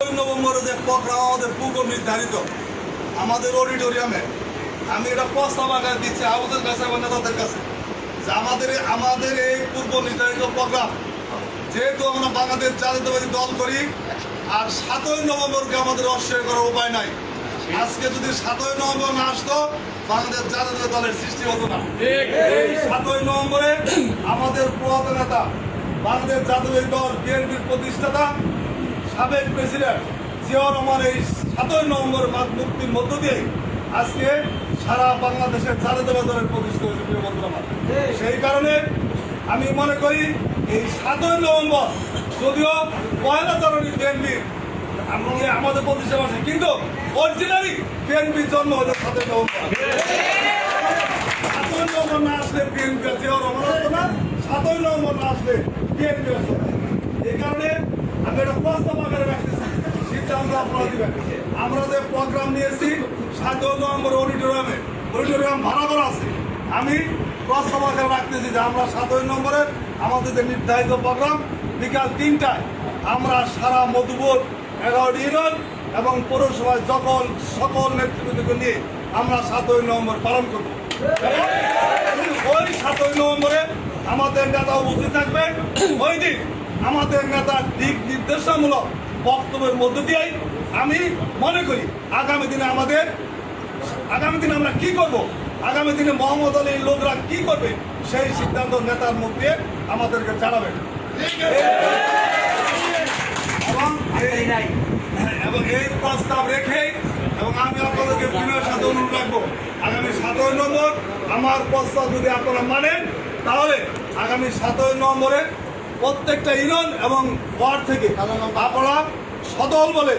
নভেম্বরে যে প্রোগ্রাম আমাদের পূর্ব নির্ধারিত আমাদের অডিটোরিয়ামে। আমি এটা প্রস্তাব আকারে দিচ্ছি আমাদের কাছে এবং নেতাদের কাছে যে আমাদের আমাদের এই পূর্ব নির্ধারিত প্রোগ্রাম যেহেতু আমরা বাংলাদেশ জাতীয়তাবাদী দল করি আর সাতই নভেম্বরকে আমাদের অস্বীকার করার উপায় নাই। আজকে যদি সাতই নভেম্বর না আসতো বাংলাদেশ জাতীয় দলের সৃষ্টি হতো না। এই সাতই নভেম্বরে আমাদের পুরাতন নেতা বাংলাদেশ জাতীয় দল বিএনপির প্রতিষ্ঠাতা সাবেক প্রেসিডেন্ট জিয়াউর রহমান এই সাতই নভেম্বর মাঘ মুক্তির মধ্য দিয়ে আজকে সারা বাংলাদেশের জাতীয়তাবাদী দলের প্রতিষ্ঠা হয়েছে, প্রিয় বন্ধুরা। সেই কারণে আমি মনে করি এই সাতই নভেম্বর যদিও পয়লা জানুয়ারি বিএনপির আমাদের প্রতিষ্ঠা আছে কিন্তু অরিজিনালি বিএনপির জন্ম হলো সাতই নভেম্বর সাতই নভেম্বর না আসলে বিএনপি জিয়াউর রহমান হতো না, সাতই নভেম্বর না আসলে বিএনপি না এই কারণে সিদ্ধান্ত আপনারা আমরা যে প্রোগ্রাম নিয়েছি, সাতই নভেম্বর অডিটোরিয়ামে, অডিটোরিয়াম ভাড়া করা আছে। আমি প্রস্তাব আকারে রাখতেছি যে আমরা সাতই নম্বরে আমাদের যে নির্ধারিত প্রোগ্রাম, বিকাল তিনটায় আমরা সারা মধুপুর, এগারোটি ইউনিয়ন এবং পৌরসভায় সকল সকল নেতৃবৃন্দকে নিয়ে আমরা সাতই নভেম্বর পালন করব। ওই সাতই নভেম্বরে আমাদের নেতা উপস্থিত থাকবেন ওই দিন আমাদের নেতার দিক নির্দেশনামূলক বক্তব্যের মধ্য দিয়েই আমি মনে করি আগামী দিনে আমাদের, আগামী দিনে আমরা কি করব? আগামী দিনে মোহাম্মদ আলীর লোকরা কি করবে? সেই সিদ্ধান্ত নেতার মুখ দিয়ে আমাদেরকে জানাবেন। এবং এই- এবং এই প্রস্তাব রেখে এবং আমি আপনাদেরকে বিনয়ের সাথে অনুরোধ রাখব। আগামী সাতই নম্বর আমার প্রস্তাব যদি আপনারা মানেন, তাহলে আগামী সাতই নম্বরে প্রত্যেকটা ইউনিয়ন এবং ওয়ার্ড থেকে আপনারা সদল বলে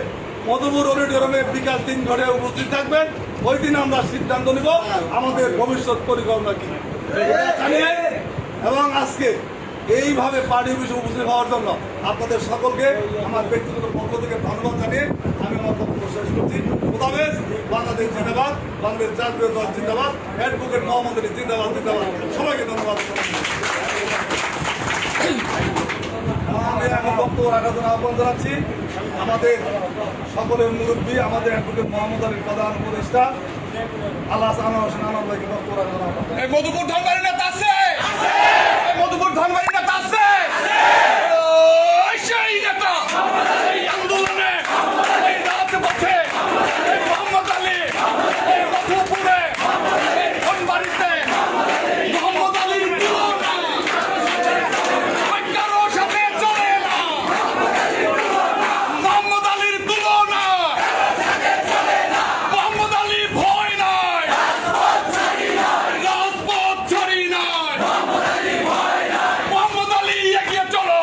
মধুপুর অডিটোরিয়ামে বিকাল তিন ঘরে উপস্থিত থাকবেন। ওই দিন আমরা সিদ্ধান্ত নিব আমাদের ভবিষ্যৎ পরিকল্পনা কি। এবং আজকে এইভাবে পার্টি অফিসে উপস্থিত হওয়ার জন্য আপনাদের সকলকে আমার ব্যক্তিগত পক্ষ থেকে ধন্যবাদ জানিয়ে আমি আমার বক্তব্য শেষ করছি। খোদাবেশ বাংলাদেশ জিন্দাবাদ, বাংলাদেশ জাতীয় দল জিন্দাবাদ, অ্যাডভোকেট মোহাম্মদ জিন্দাবাদ জিন্দাবাদ। সবাইকে ধন্যবাদ। আমি এখন বক্তব্য রাখার জন্য আহ্বান জানাচ্ছি। আমাদের সকলের মুরব্বী আমাদের অ্যাডভোকেট মোহাম্মদ আলীর প্রধান উপদেষ্টা আল্লাহ আনোয়ার হোসেন আনোয়ার ভাইকে বক্তব্য রাখার জন্য আহ্বান মধুপুর ধনবাড়ি নেতা আছে? মধুপুর ধনবাড়ি নেতা আছে ওই সেই নেতা এই আন্দোলনে এই রাজপথে এই মোহাম্মদ আলী এই মধুপুরে এই ধনবাড়িতে মোহাম্মদ আলীর তুলনা ওই কারও সাথে চলে না মোহাম্মদ আলীর তুলনা মোহাম্মদ আলী ভয় নাই রাজপথ ছাড়ি নাই মোহাম্মদ আলী এগিয়ে চলো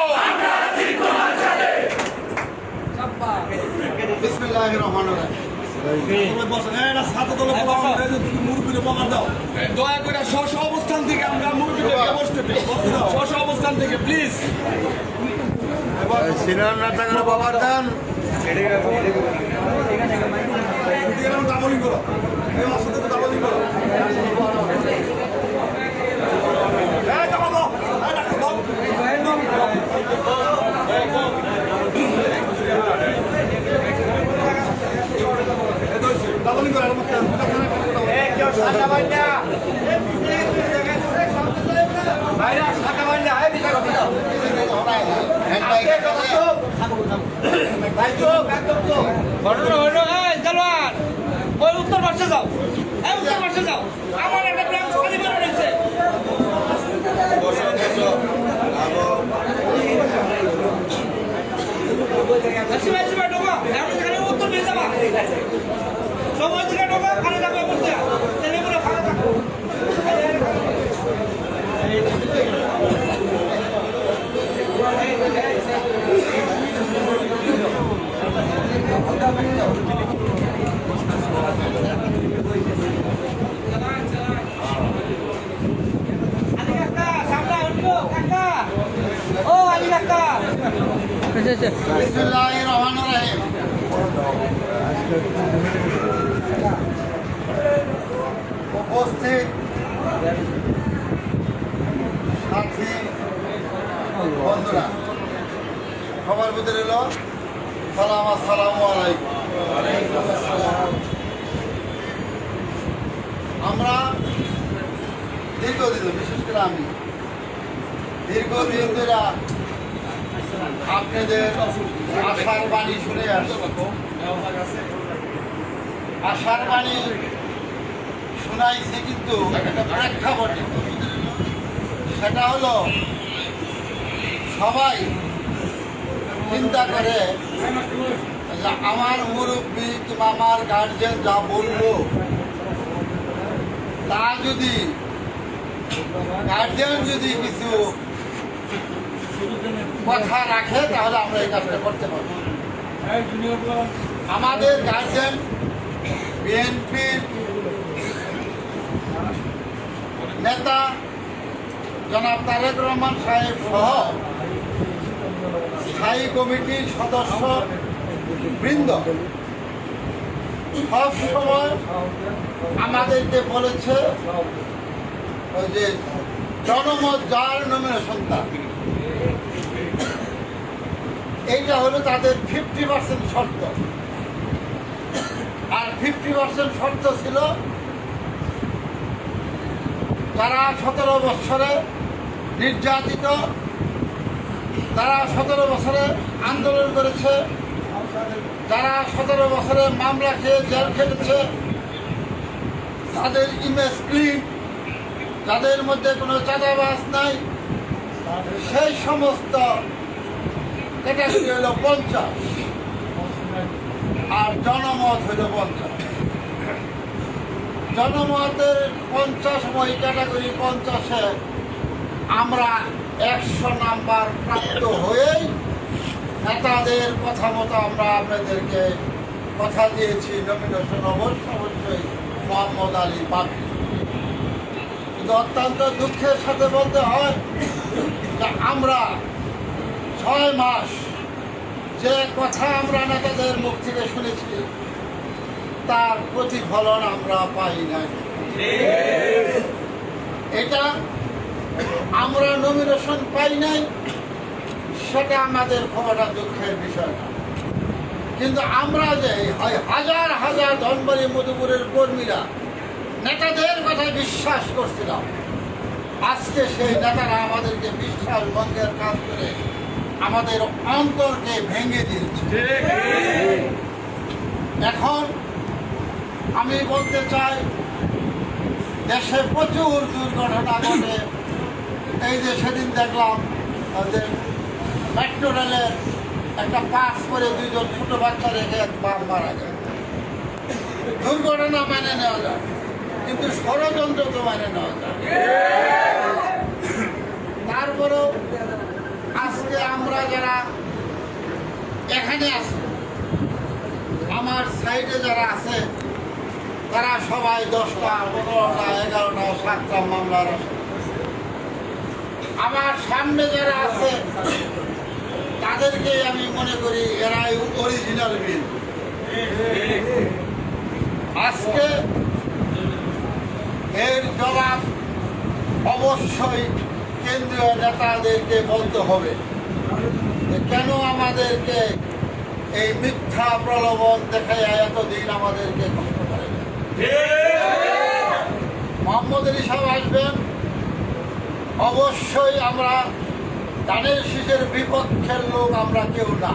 বিসমিল্লাহির রহমানির রহিম তবে বসেন, এই না সাথে তোলে বলা আমাদের এই যে তুমি মুরব্বিরে বকা দাও। দয়া করে স্ব অবস্থান থেকে আমরা মুরব্বীদেরকে বসতে দিই স্ব অবস্থান থেকে প্লিজ সিনিয়র নেতাগুলো বাবার দেন ডাবলিং করো। ডাবলিং করো। এই ডাক্তার দাও। এই তো হইছে। ডাবলিং করো, এরকম একটা- ঘটনা হলো এই দেলোয়ার ওই উত্তর পাশে যাও এই উত্তর পাশে যাও আমার একটা ব্রাঞ্চ খালি বেরো রয়েছে সিবাই সিবাই ঢোকা আমি খালি উত্তর দিয়ে যাবা সময় দিকে ঢোকা খালি যাবে বলতে ও আলি রহিম উপস্থিত সাথী বন্ধুরা, সবার ভিতরে এলো, সালাম, আসসালাম আমরা দীর্ঘদিন, বিশেষ করে আমি, দীর্ঘদিন ধরে আপনাদের আশার বাণী শুনে আসছি। আশার বাণী শোনাইছে কিন্তু প্রেক্ষাপটে। সেটা হলো, সবাই চিন্তা করে আমার মুরব্বী কিংবা আমার গার্জেন যা বলল, তা যদি গার্জেন যদি কিছু কথা রাখে, তাহলে আমরা এই কাজটা করতে পারব। আমাদের গার্জেন বিএনপির নেতা জনাব তারেক রহমান সাহেব সহ স্থায়ী কমিটির সদস্য বৃন্দ। সব সময় আমাদেরকে বলেছে ওই যে জনমত যার নমিনেশন তার এইটা হলো তাদের ফিফটি পার্সেন্ট শর্ত। ফিফটি পার্সেন্ট শর্ত ছিল। তারা সতেরো বছরে নির্যাতিত, তারা সতেরো বছরে আন্দোলন করেছে যারা সতেরো বছরে মামলা খেয়ে জেল খেটেছে। তাদের ইমেজ ক্লিন, তাদের মধ্যে কোনো চাঁদাবাজ নাই। সেই সমস্ত ক্যাটাগরি হলো পঞ্চাশ? আর জনমত হইল পঞ্চাশ। জনমতের পঞ্চাশ ওই ক্যাটাগরি পঞ্চাশে আমরা একশো নাম্বার প্রাপ্ত হয়েই নেতাদের কথা মতো আমরা আপনাদেরকে কথা দিয়েছি নমিনেশন অবশ্য অবশ্যই মোহাম্মদ আলী পাবি কিন্তু অত্যন্ত দুঃখের সাথে বলতে হয় আমরা ছয় মাস যে কথা আমরা নেতাদের মুখ থেকে শুনেছি তার প্রতিফলন আমরা পাই নাই। এটা আমরা নমিনেশন পাই নাই সেটা আমাদের খুব একটা দুঃখের বিষয় না। কিন্তু আমরা যে হাজার হাজার ধনবাড়ি মধুপুরের কর্মীরা নেতাদের কথা বিশ্বাস করছিলাম। আজকে সেই নেতারা আমাদেরকে বিশ্বাস ভঙ্গের কাজ করে আমাদের অন্তরকে ভেঙে দিয়েছে। এখন আমি বলতে চাই, দেশে প্রচুর দুর্ঘটনা ঘটে। এই যে সেদিন দেখলাম, যে মেট্রো রেলের একটা পাস করে দুইজন ছোট বাচ্চা রেখে বাপ মারা যায়। দুর্ঘটনা মানে নেওয়া যায়, কিন্তু ষড়যন্ত্র তো মানে নেওয়া যায়। তারপরেও আজকে আমরা যারা এখানে আছি, আমার সাইডে যারা আছে তারা সবাই দশটা, পনেরোটা, এগারোটা সাতটা মামলার আমার সামনে যারা আছে, তাদেরকে আমি মনে করি এরাই অরিজিনাল বিল আজকে এর জবাব অবশ্যই কেন্দ্রীয় নেতাদেরকে বলতে হবে কেন আমাদেরকে এই মিথ্যা প্রলোভন দেখে এতদিন আমাদেরকে মোহাম্মদ আলী সাহেব আসবেন। অবশ্যই আমরা দানের শীষের বিপক্ষের লোক আমরা কেউ না।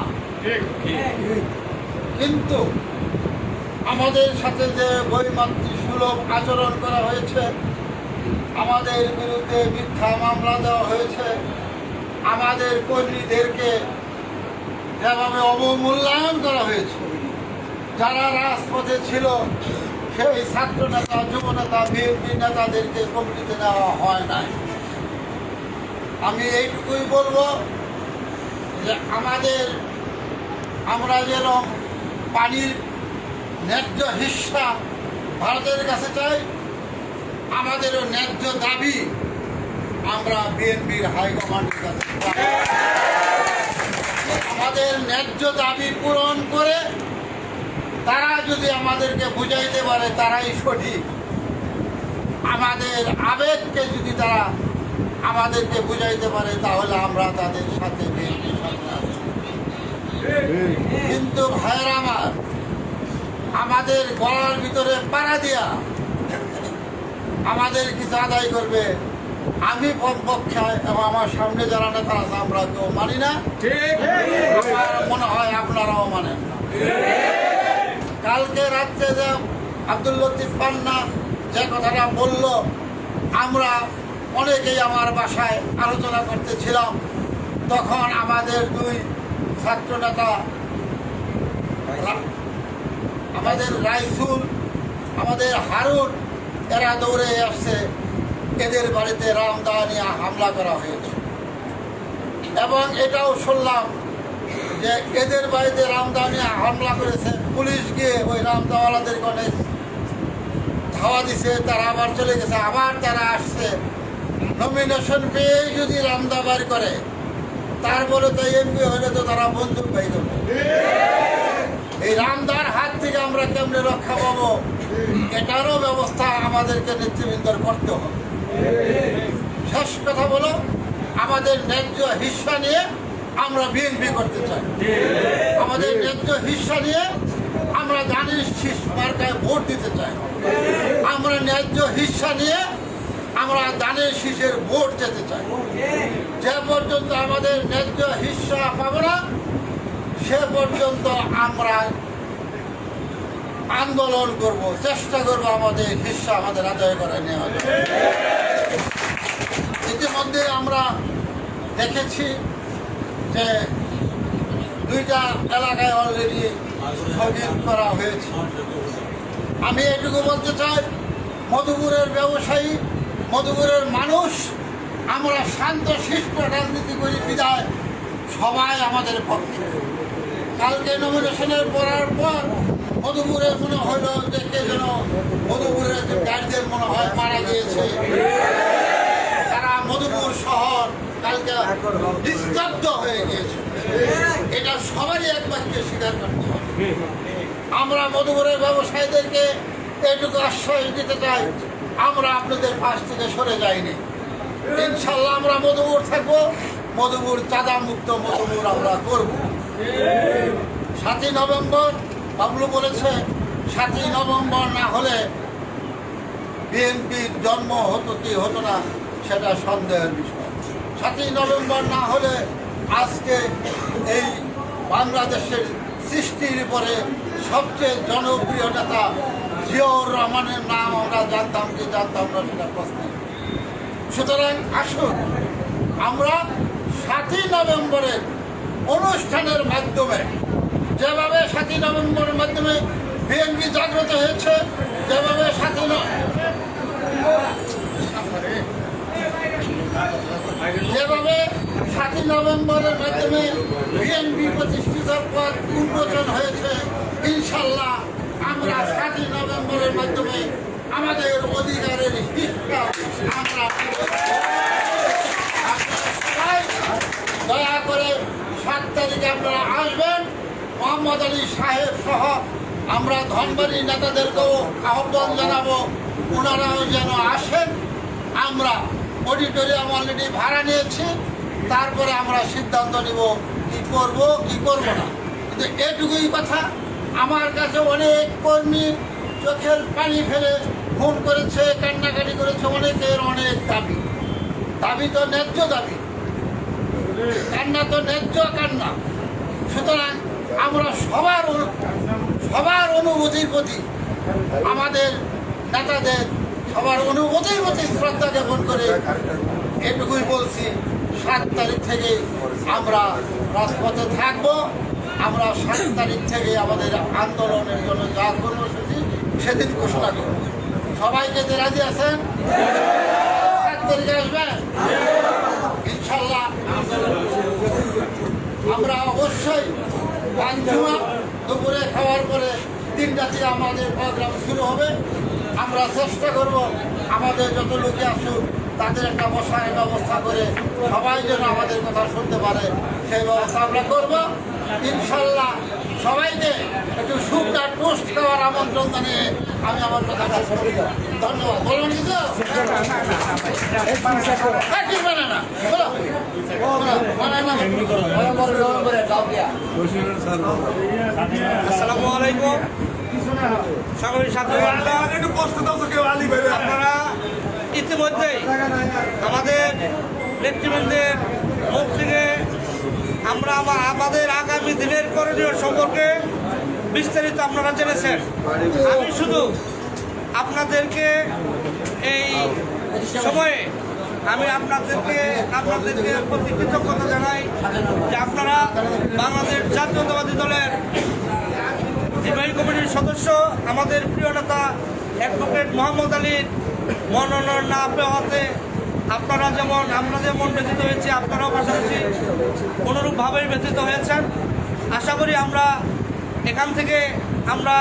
কিন্তু আমাদের সাথে যে বৈমাতৃ সুলভ আচরণ করা হয়েছে, আমাদের বিরুদ্ধে মিথ্যা মামলা দেওয়া হয়েছে, আমাদের কর্মীদেরকে যেভাবে অবমূল্যায়ন করা হয়েছে, যারা রাজপথে ছিল সেই ছাত্র নেতা, যুব নেতা, বিএনপি নেতাদেরকে কমিটিতে নেওয়া হয় নাই আমি এইটুকুই বলব যে আমাদের, আমরা যেরকম পানির ন্যায্য হিস্সা ভারতের কাছে চাই, আমাদেরও ন্যায্য দাবি আমরা বিএনপির হাইকমান্ডের কাছে। আমাদের ন্যায্য দাবি পূরণ করে তারা যদি আমাদেরকে বুঝাইতে পারে তারাই সঠিক। আমাদের আবেগকে যদি তারা আমাদেরকে বুঝাইতে পারে তাহলে আমরা তাদের সাথে কিন্তু ভাইয়ের আমার আমাদের গলার ভিতরে পাড়া দিয়া আমাদের কিছু আদায় করবে। আমি পক্ষে এবং আমার সামনে যারা নেতা আছে আমরা কেউ মানি না। আমার মনে হয় আপনারাও মানেন না। কালকে রাত্রে যে আব্দুল লতিফ পান্না যে কথাটা বলল, আমরা অনেকেই আমার বাসায় আলোচনা করতেছিলাম। তখন আমাদের দুই ছাত্র নেতা আমাদের রাইসুল, আমাদের হারুন, এরা দৌড়ে আসছে। এদের বাড়িতে রামদা নিয়ে হামলা করা হয়েছে। এবং এটাও শুনলাম যে এদের বাড়িতে রামদা নিয়ে হামলা করেছে, পুলিশ গিয়ে ওই রামদাওয়ালাদেরকে অনেক ধাওয়া দিছে, তারা আবার চলে গেছে, আবার তারা আসছে। নমিনেশন পেয়ে যদি রামদা বাড়ি করে, তারপরে তো এমপি হলে তো তারা বন্দুক পাই দেবে এই রামদার হাত থেকে আমরা কেমনে রক্ষা পাবো? এটারও ব্যবস্থা আমাদেরকে নেতৃবৃন্দর করতে হবে। শেষ কথা বলো, আমাদের ন্যায্য হিস্সা নিয়ে আমরা বিএনপি করতে চাই। আমাদের ন্যায্য হিস্সা নিয়ে আমরা দানিশ শীষ মার্কায় ভোট দিতে চাই। আমরা ন্যায্য হিস্সা নিয়ে আমরা দানের শীষের ভোট যেতে চাই। যে পর্যন্ত আমাদের ন্যায্য হিস্সা পাবো না, সে পর্যন্ত আমরা আন্দোলন করব, চেষ্টা করব আমাদের হিস্সা আমাদের আদায় করে নেওয়া ইতিমধ্যে আমরা দেখেছি যে দুইটা এলাকায় অলরেডি স্থগিত করা হয়েছে। আমি এটুকু বলতে চাই, মধুপুরের ব্যবসায়ী, মধুপুরের মানুষ, আমরা শান্ত, শিষ্ট রাজনীতি করি বিদায় সবাই আমাদের পক্ষে। কালকে নমিনেশনের পড়ার পর মধুপুরে মনে হলো যে কে যেন মধুপুরের গার্জেন মনে হয় মারা গিয়েছে। তারা মধুপুর শহর নিস্তব্ধ হয়ে গিয়েছে। এটা সবারই এক বাক্যে স্বীকার করতে আমরা মধুপুরের ব্যবসায়ীদেরকে এইটুকু আশ্বাস দিতে চাই, আমরা আপনাদের পাশ থেকে সরে যাইনি। ইনশাল্লাহ আমরা মধুপুর থাকব, মধুপুর চাঁদা মুক্ত মধুপুর আমরা করব। সাতই নভেম্বর, বাবলু বলেছে, সাতই নভেম্বর না হলে বিএনপির জন্ম হতো কি হতো না, সেটা সন্দেহের বিষয়। সাতই নভেম্বর না হলে আজকে এই বাংলাদেশের সৃষ্টির পরে সবচেয়ে জনপ্রিয় নেতা জিয়াউর রহমানের নাম আমরা জানতাম কি জানতাম না সেটা প্রশ্ন। সুতরাং আসুন, আমরা সাতই নভেম্বরের অনুষ্ঠানের মাধ্যমে, যেভাবে সাতই নভেম্বরের মাধ্যমে বিএনপি জাগ্রত হয়েছে, যেভাবে সাতই যেভাবে সাতই নভেম্বরের মাধ্যমে বিএনপি প্রতিষ্ঠিত পদ উন্মোচন হয়েছে, ইনশাল্লাহ আমরা সাতই নভেম্বরের মাধ্যমে আমাদের অধিকারের হিসটা আমরা দয়া করে সাত তারিখে আপনারা আসবেন। মোহাম্মদ আলী সাহেব সহ আমরা ধনবাড়ি নেতাদেরকেও আহ্বান জানাব, ওনারাও যেন আসেন। আমরা অডিটোরিয়াম অলরেডি ভাড়া নিয়েছি, তারপরে আমরা সিদ্ধান্ত নিব কি করব কি করব না। কিন্তু এটুকুই কথা, আমার কাছে অনেক কর্মী চোখের পানি ফেলে ফোন করেছে, কান্নাকাটি করেছে, অনেকের অনেক দাবি। দাবি তো ন্যায্য দাবি। কান্না তো ন্যায্য, কান্না। সুতরাং আমরা সবার সবার অনুভূতির প্রতি আমাদের নেতাদের সবার অনুভূতির প্রতি শ্রদ্ধা জ্ঞাপন করে এটুকুই বলছি, সাত তারিখ থেকে আমরা রাজপথে থাকব। আমরা সাত তারিখ থেকে আমাদের আন্দোলনের জন্য যা কর্মসূচি সেদিন ঘোষণা করব। সবাইকে যে রাজি আছেন? সাত তারিখে আসবেন? ইনশাল্লাহ। আমরা অবশ্যই দুপুরে খাওয়ার পরে তিনটা থেকে আমাদের প্রোগ্রাম শুরু হবে। আমরা চেষ্টা করব আমাদের যত লোকে আসুক তাদের একটা বসার ব্যবস্থা করে সবাই যেন আমাদের কথা শুনতে পারে সেই ব্যবস্থা আমরা করব ইনশাল্লাহ সবাইকে একটু শুকনা টোস্ট খাওয়ার আমন্ত্রণ জানিয়ে আমি আমার কথা ধন্যবাদ বলবেন কি তো হ্যাঁ, ঠিক মানে না বলো মানে না আসসালামু আলাইকুম সকলের সাথে আপনারা ইতিমধ্যেই আমাদের নেতৃবৃন্দের মুখ আমরা আমাদের আগামী দিনের করণীয় সম্পর্কে বিস্তারিত আপনারা জেনেছেন। আমি শুধু আপনাদেরকে এই সময়ে আমি আপনাদেরকে আপনাদেরকে প্রতি কৃতজ্ঞতা জানাই যে আপনারা বাংলাদেশ জাতীয়তাবাদী দলের সদস্য, আমাদের প্রিয় নেতা অ্যাডভোকেট মোহাম্মদ আলীর মনোনয়ন না পাওয়াতে আপনারা যেমন, আমরা যেমন ব্যথিত হয়েছি, আপনারাও পাশাপাশি অনুরূপভাবেই ব্যথিত হয়েছেন। আশা করি আমরা এখান থেকে আমরা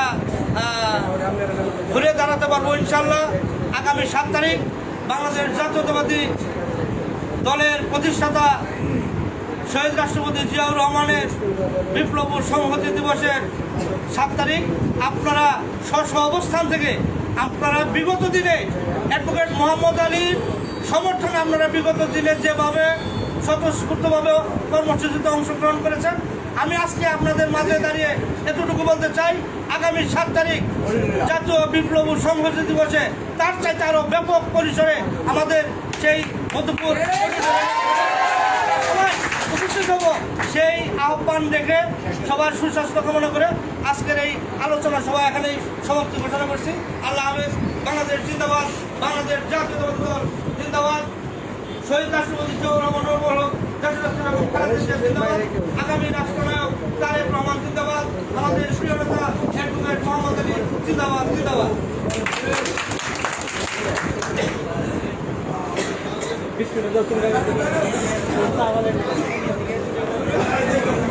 ঘুরে দাঁড়াতে পারব ইনশাল্লাহ আগামী সাত তারিখ বাংলাদেশ জাতীয়তাবাদী দলের প্রতিষ্ঠাতা শহীদ রাষ্ট্রপতি জিয়াউর রহমানের বিপ্লব সংহতি দিবসের সাত তারিখ আপনারা স্ব অবস্থান থেকে আপনারা বিগত দিনে অ্যাডভোকেট মোহাম্মদ আলীর সমর্থনে আপনারা বিগত দিনে যেভাবে স্বতঃস্ফূর্তভাবে কর্মসূচিতে অংশগ্রহণ করেছেন, আমি আজকে আপনাদের মাঝে দাঁড়িয়ে এতটুকু বলতে চাই, আগামী সাত তারিখ জাতীয় বিপ্লব সংহতি দিবসে তার চাইতে আরও ব্যাপক পরিসরে আমাদের সেই সবাই হব সেই আহ্বান রেখে সবার সুস্বাস্থ্য কামনা করে আজকের এই আলোচনা সভা এখানেই সমাপ্তি ঘোষণা করছি। আল্লাহ হাফেজ। বাংলাদেশ জিন্দাবাদ। বাংলাদেশ জাতীয়তাবাদী দল জিন্দাবাদ। শহীদ রাষ্ট্রপতি জাতীয় জিয়া জিন্দাবাদ। আগামী রাষ্ট্রনায়ক তারেক রহমান জিন্দাবাদ। আমাদের প্রিয় নেতা অ্যাডভোকেট মোহাম্মদ আলী জিন্দাবাদ জিন্দাবাদ। Biscuit I think of